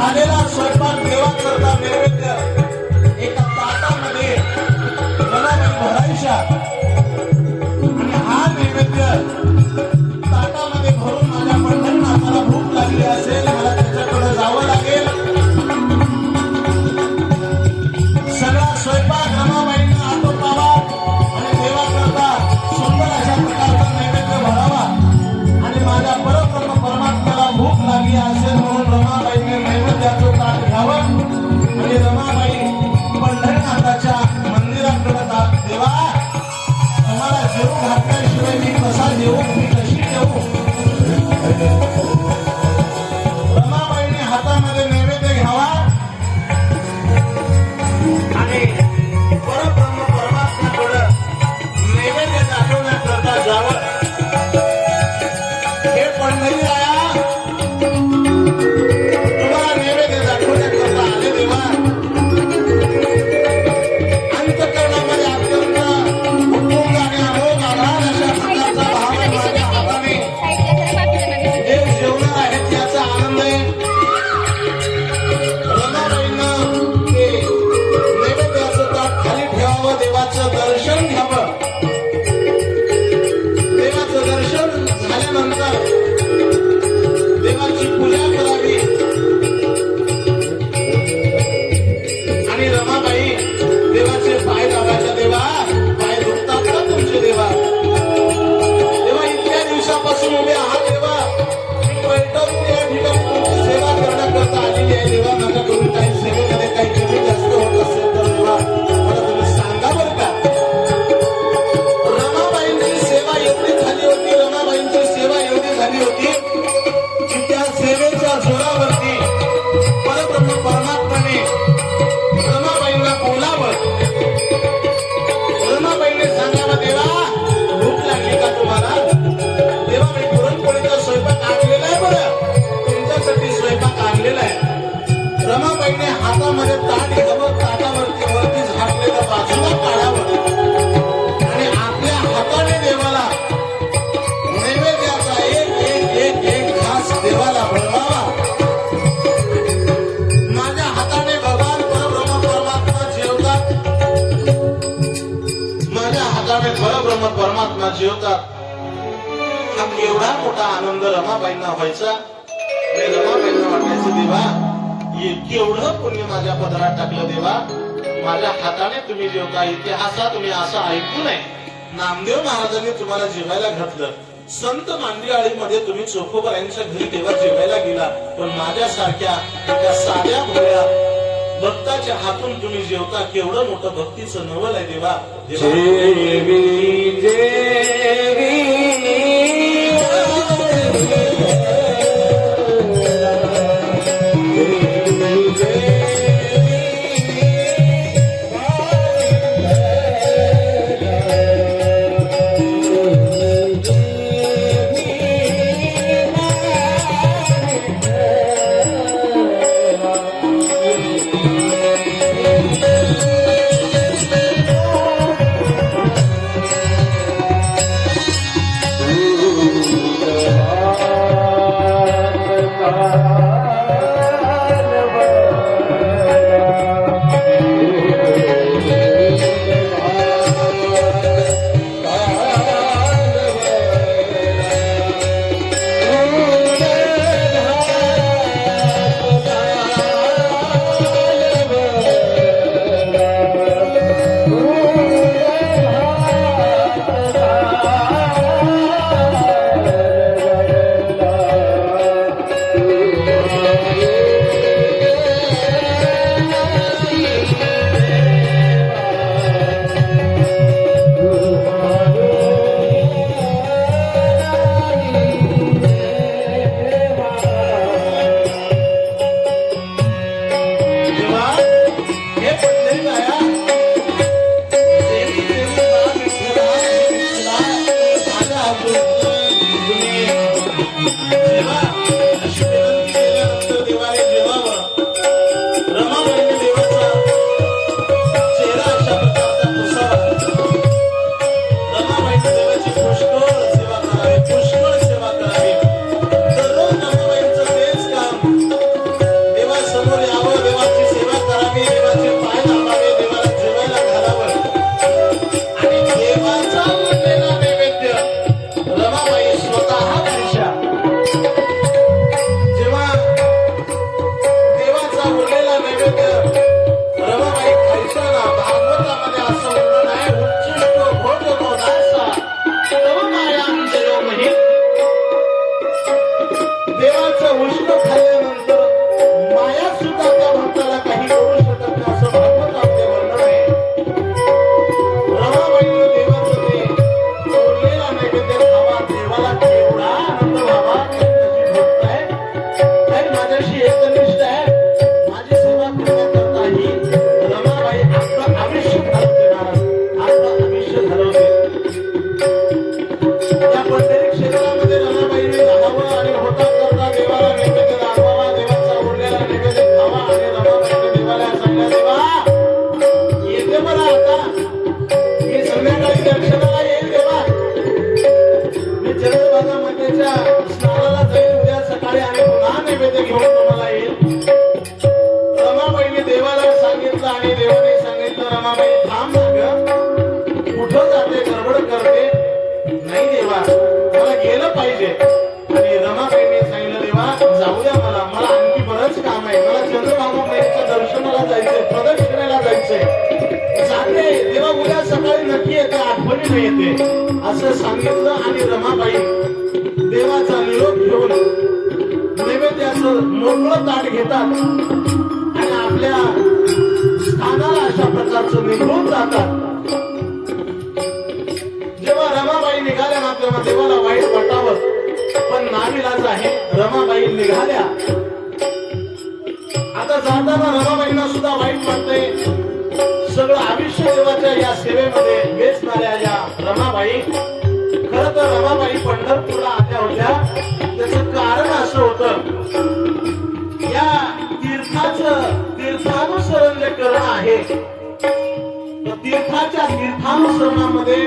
Aleluia. जेवतात. हा केवढा मोठा आनंद रमाबाईंना व्हायचा. रमाबाईंना वाटायचं देवा केवढं पुण्य माझ्या पदरात टाकलं देवा. माझ्या हाताने तुम्ही जेवता इतिहासा तुम्ही असं ऐकू नये. नामदेव महाराजांनी तुम्हाला जेवायला घातलं. संत मांडीआळीमध्ये तुम्ही चोखोबा यांच्या घरी तेव्हा जेवायला गेला. पण माझ्यासारख्या एका साध्या भोळ्या भक्ताच्या हातून तुम्ही जेवता. केवढं मोठं भक्तीचं नवल आहे देवा. देवी. जाऊ द्या मला मला आणखी बरंच काम आहे. मला चंद्रभागा मातेच्या दर्शनाला जायचंय प्रदक्षिणेला जायचंय. जाते. तेव्हा उद्या सकाळी नक्की येते आठवणीने येते. असं सांगितलं आणि रमाबाई देवाचा निरोप घेऊन नैवेद्याचं मोकळं ताट घेतात आणि आपल्या स्थानाला अशा प्रकारचं निघून जातात. जेव्हा रमाबाई निघाल्या ना तेव्हा देवाला वाईट वाटावं. निघाल्या. आता जाताना रमाबाईंना सुद्धा वाईट वाटते सगळं आयुष्य देवाच्या या सेवेमध्ये वेचणाऱ्या या रमाबाई. खर तर रमाबाई पंढरपूरला आल्या होत्या. त्याच कारण असं होत. या तीर्थाच तीर्थानुसरण जे करणं आहे तीर्थाच्या तीर्थानुसरणामध्ये